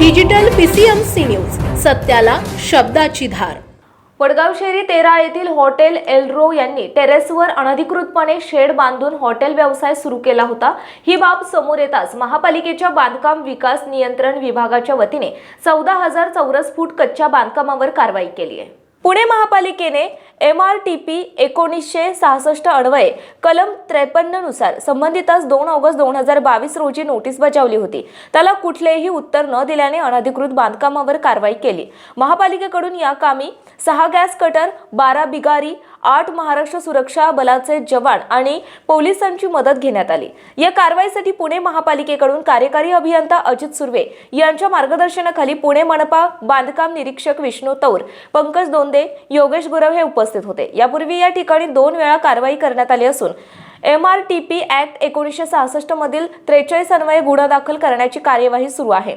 Digital PCMC news सत्याला शब्दाची धार. वडगाव शेरी तेरा येथील हॉटेल एलरो यांनी टेरेसवर अनधिकृतपणे शेड बांधून हॉटेल व्यवसाय सुरू केला होता. ही बाब समोर येताच महापालिकेच्या बांधकाम विकास नियंत्रण विभागाच्या वतीने चौदा हजार चौरस फूट कच्च्या बांधकामावर कारवाई केली आहे. पुणे महापालिकेने एम आर टी पी एकोणीसशे सहासष्ट अन्वये कलम त्रेपन्ननुसार संबंधितास दोन ऑगस्ट दोन हजार बावीस रोजी नोटीस बजावली होती. त्याला कुठलेही उत्तर न दिल्याने अनधिकृत बांधकामावर कारवाई केली. महापालिकेकडून या कामी सहा गॅस कटर बारा बिगारी आठ महाराष्ट्र सुरक्षा बलाचे जवान आणि पोलिसांची मदत घेण्यात आली. या कारवाईसाठी पुणे महापालिकेकडून कार्यकारी अभियंता अजित सुर्वे यांच्या मार्गदर्शनाखाली पुणे मनपा बांधकाम निरीक्षक विष्णू तौर पंकज दोंदे योगेश गुरव हे उपस्थित होते. यापूर्वी या ठिकाणी दोन वेळा कारवाई करण्यात आली असून M R T P act एकोणीसशे सहासष्टमधील त्रेचाळीस अन्वये गुन्हा दाखल करण्याची कार्यवाही सुरू आहे.